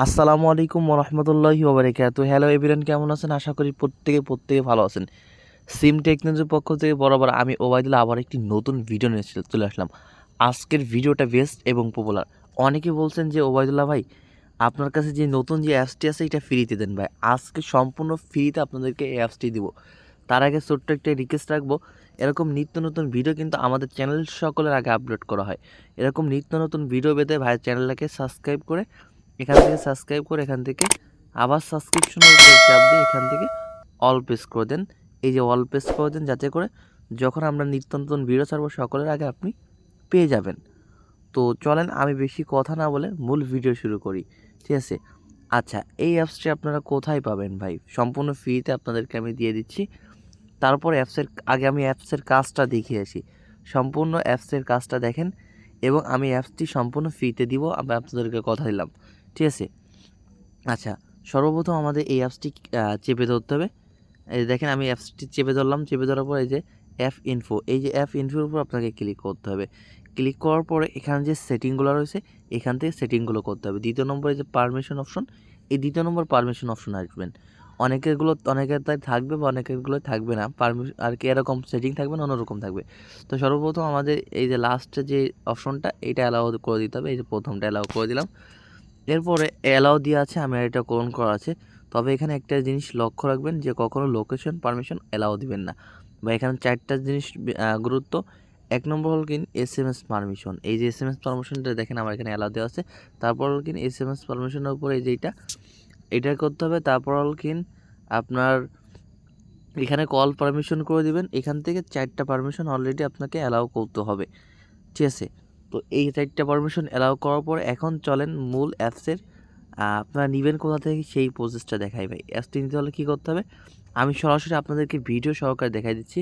আসসালামু আলাইকুম রহমতুল্লাহি ওবরাকাতু। হ্যালো এভরিওয়ান কেমন আছেন? আশা করি প্রত্যেকে প্রত্যেকে ভালো আছেন। সিম টেকনোলজির পক্ষ থেকে বরাবর আমি ওবায়দুল্লাহ আবার একটি নতুন ভিডিও নিয়ে চলে আসলাম। আজকের ভিডিওটা বেস্ট এবং পপুলার অনেকে বলছেন যে, ওবায়দুল্লাহ ভাই, আপনার কাছে যে নতুন যে অ্যাপসটি আছে, এটা ফ্রিতে দেন ভাই। আজকে সম্পূর্ণ ফ্রিতে আপনাদেরকে এই অ্যাপসটি দিব। তার আগে ছোট্ট একটা রিকোয়েস্ট রাখব। এরকম নিত্য নতুন ভিডিও কিন্তু আমাদের চ্যানেল সকলের আগে আপলোড করা হয়। এরকম নিত্য নতুন ভিডিও পেতে ভাই চ্যানেলটাকে সাবস্ক্রাইব করে এখান থেকে সাবস্ক্রাইব করে এখান থেকে আবার সাবস্ক্রিপশনের চাপ দিয়ে এখান থেকে অল প্রেস করে দেন। এই যে অল প্রেস করে দেন, যাতে করে যখন আমরা নিত্য নতুন ভিডিও ছাড়বো, সকলের আগে আপনি পেয়ে যাবেন। তো চলেন আমি বেশি কথা না বলে মূল ভিডিও শুরু করি। ঠিক আছে? আচ্ছা এই অ্যাপসটি আপনারা কোথায় পাবেন ভাই? সম্পূর্ণ ফ্রিতে আপনাদেরকে আমি দিয়ে দিচ্ছি। তারপর অ্যাপসের আগে আমি অ্যাপসের কাজটা দেখিয়ে আসি। সম্পূর্ণ অ্যাপসের কাজটা দেখেন এবং আমি অ্যাপসটি সম্পূর্ণ ফ্রিতে দিব, আমি আপনাদেরকে কথা দিলাম। ঠিক আছে? আচ্ছা সর্বপ্রথম আমাদের এই অ্যাপসটি চেপে ধরতে হবে। এই দেখেন, আমি অ্যাপসটি চেপে ধরলাম, চেপে ধরার পর এই যে অ্যাপ ইনফো এই যে অ্যাপ ইনফোর উপর আপনাকে ক্লিক করতে হবে। ক্লিক করার পরে এখানে যে সেটিংগুলো রয়েছে, এখান থেকে সেটিংগুলো করতে হবে। দ্বিতীয় নম্বরে যে পারমিশন অপশন এই দ্বিতীয় নম্বর পারমিশন অপশন আসবেন। অনেকেরগুলো অনেকের তাই থাকবে বা অনেকেরগুলো থাকবে না। পারমিশন আর কি এরকম সেটিং থাকবে না, অন্যরকম থাকবে। তো সর্বপ্রথম আমাদের এই যে লাস্টে যে অপশনটা এটা অ্যালাউ করে দিতে হবে। এই যে প্রথমটা অ্যালাউ করে দিলাম। এরপরে অ্যালাউ দিয়ে আছে, আমি এটা কোন করা আছে। তবে এখানে একটা জিনিস লক্ষ্য রাখবেন যে, কখনো লোকেশন পারমিশন অ্যালাও দিবেন না। বা এখানে চারটা জিনিস গুরুত্ব। এক নম্বর হল কিন এস এম এস পারমিশন এই যে এস এম এস পারমিশনটা দেখেন আমার এখানে অ্যালাও দেওয়া আছে। তারপর হল কিন এস এম এস পারমিশনের উপরে এই যে এটা করতে হবে। তারপর হল কিন আপনার এখানে কল পারমিশন করে দিবেন। এখান থেকে চারটা পারমিশন অলরেডি আপনাকে অ্যালাউ করতে হবে। ঠিক আছে? তো এই চারটা পারমিশন অ্যালাউ করার পর এখন চলেন মূল অ্যাপসের আপনারা নেবেন কোথা থেকে সেই প্রসেসটা দেখাই ভাই। অ্যাপসটি নিতে হলে কী করতে হবে? আমি সরাসরি আপনাদেরকে ভিডিও সহকারে দেখাই দিচ্ছি।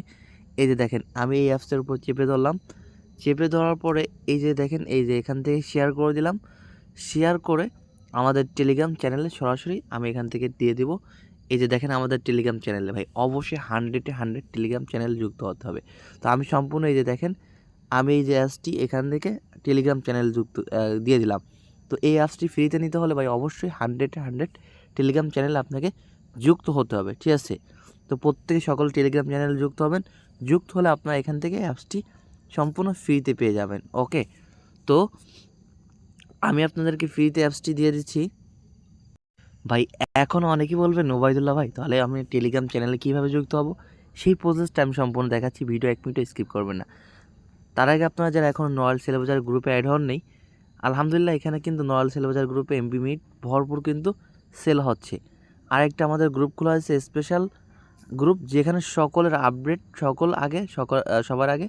এই যে দেখেন, আমি এই অ্যাপসের উপর চেপে ধরলাম। চেপে ধরার পরে এই যে দেখেন, এই যে এখান থেকে শেয়ার করে দিলাম। শেয়ার করে আমাদের টেলিগ্রাম চ্যানেলে সরাসরি আমি এখান থেকে দিয়ে দিব। এই যে দেখেন আমাদের টেলিগ্রাম চ্যানেলে ভাই, অবশ্যই হান্ড্রেডে হান্ড্রেড টেলিগ্রাম চ্যানেল যুক্ত হতে হবে। তো আমি সম্পূর্ণ এই যে দেখেন আমি এই যে অ্যাপসটি এখান থেকে টেলিগ্রাম চ্যানেল যুক্ত দিয়ে দিলাম। তো এই অ্যাপসটি ফ্রিতে নিতে হলে ভাই অবশ্যই হান্ড্রেডে হান্ড্রেড টেলিগ্রাম চ্যানেল আপনাকে যুক্ত হতে হবে, ঠিক আছে? তো প্রত্যেকে সকল টেলিগ্রাম চ্যানেল যুক্ত হবেন। যুক্ত হলে আপনারা এখান থেকে অ্যাপসটি সম্পূর্ণ ফ্রিতে পেয়ে যাবেন ওকে তো আমি আপনাদেরকে ফ্রিতে অ্যাপসটি দিয়ে দিচ্ছি। ভাই এখনও অনেকেই বলবেন ওবায়দুল্লাহ ভাই, তাহলে আমি টেলিগ্রাম চ্যানেলে কীভাবে যুক্ত হব? সেই প্রসেসটা আমি সম্পূর্ণ দেখাচ্ছি ভিডিও এক মিনিটও স্কিপ করবেন না। তার আগে আপনারা যারা এখন নয়াল সেলেবাজার গ্রুপে অ্যাড হন নেই, আলহামদুলিল্লাহ এখানে কিন্তু নয়াল সেলেবাজার গ্রুপে এমবি মিট ভরপুর কিন্তু সেল হচ্ছে। আরেকটা আমাদের গ্রুপ খোলা হয়েছে স্পেশাল গ্রুপ যেখানে সকলের আপডেট সকল আগে, সকল সবার আগে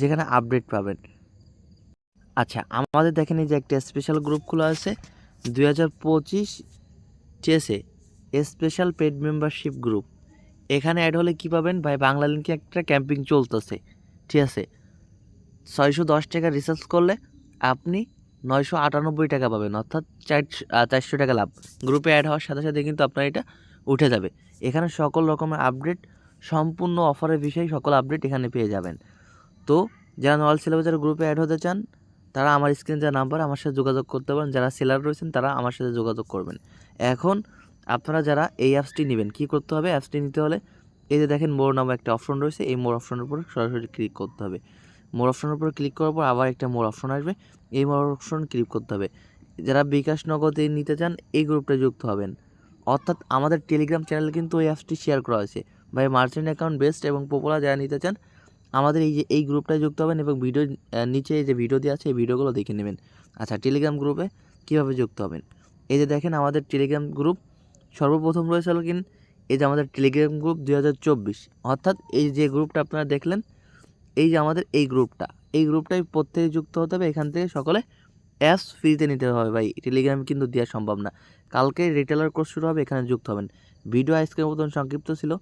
যেখানে আপডেট পাবেন। আচ্ছা আমাদের দেখেন এই যে একটা স্পেশাল গ্রুপ খোলা আছে দুই হাজার পঁচিশ চেসে স্পেশাল পেড মেম্বারশিপ গ্রুপ এখানে অ্যাড হলে কী পাবেন? ভাই বাংলা লিঙ্কে একটা ক্যাম্পিং চলতেছে, ঠিক আছে? ছয়শো দশ টাকা রিচার্জ করলে আপনি নয়শো আটানব্বই টাকা পাবেন, অর্থাৎ চার চারশো টাকা লাভ। গ্রুপে অ্যাড হওয়ার সাথে সাথে কিন্তু আপনার এটা উঠে যাবে। এখানে সকল রকমের আপডেট সম্পূর্ণ অফারের বিষয়ে সকল আপডেট এখানে পেয়ে যাবেন। তো, যারা নয়াল সিলেবাসের গ্রুপে অ্যাড হতে চান, তারা আমার স্ক্রিনে যা নাম্বার আমার সাথে যোগাযোগ করতে পারেন। যারা সেলার রয়েছেন, তারা আমার সাথে যোগাযোগ করবেন। এখন, আপনারা যারা এই অ্যাপসটি নেবেন, কী করতে হবে? অ্যাপসটি নিতে হলে, এই যে দেখেন মোর নামে একটা অপশন রয়েছে, এই মোর অপশনের উপর সরাসরি ক্লিক করতে হবে। মোর অপশনের উপর ক্লিক করার পর আবার একটা মোর অপশন আসবে। এই মোর অপশন ক্লিক করতে হবে। যারা বিকাশ নগদে নিতে চান, এই গ্রুপটা যুক্ত হবেন। অর্থাৎ আমাদের টেলিগ্রাম চ্যানেলে কিন্তু ওই অ্যাপসটি শেয়ার করা হয়েছে। ভাই মার্চেন্ট অ্যাকাউন্ট বেস্ট এবং পপুলার যারা নিতে চান, আমাদের এই যে, এই গ্রুপটায় যুক্ত হবেন এবং ভিডিও নিচে যে ভিডিও দেওয়া আছে, এই ভিডিওগুলো দেখে নেবেন। আচ্ছা টেলিগ্রাম গ্রুপে কীভাবে যুক্ত হবেন? এই যে দেখেন, আমাদের টেলিগ্রাম গ্রুপ সর্বপ্রথম রয়েছে হলো কিন, এই যে আমাদের টেলিগ্রাম গ্রুপ দু হাজার চব্বিশ। অর্থাৎ এই যে গ্রুপটা আপনারা দেখলেন এই যে আমাদের এই গ্রুপটা, এই গ্রুপটাই প্রত্যেকে যুক্ত হতে হবে। এখান থেকে সকলে অ্যাপস ফ্রিতে নিতে হবে ভাই। টেলিগ্রাম কিন্তু দেওয়া সম্ভব না। কালকে রিটেলার কোর্স শুরু হবে, এখানে যুক্ত হবেন। ভিডিও আজকের মতন সংক্ষিপ্ত ছিল।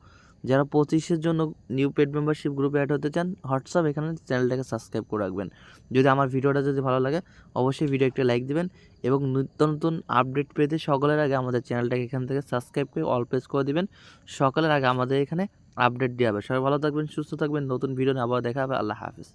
যারা পঁচিশের জন্য নিউ পেড মেম্বারশিপ গ্রুপে অ্যাড হতে চান, হোয়াটসঅ্যাপ এখানে চ্যানেলটাকে সাবস্ক্রাইব করে রাখবেন। যদি আমার ভিডিওটা যদি ভালো লাগে, অবশ্যই ভিডিও একটা লাইক দিবেন এবং নিত্য নতুন আপডেট পেতে সকলের আগে আমাদের চ্যানেলটাকে এখান থেকে সাবস্ক্রাইব করে অল প্রেস করে দিবেন। সকলের আগে আমাদের এখানে আপডেট দেওয়া হবে। সবাই ভালো থাকবেন, সুস্থ থাকবেন। নতুন ভিডিও নিয়ে আবার দেখা হবে। আল্লাহ হাফিজ।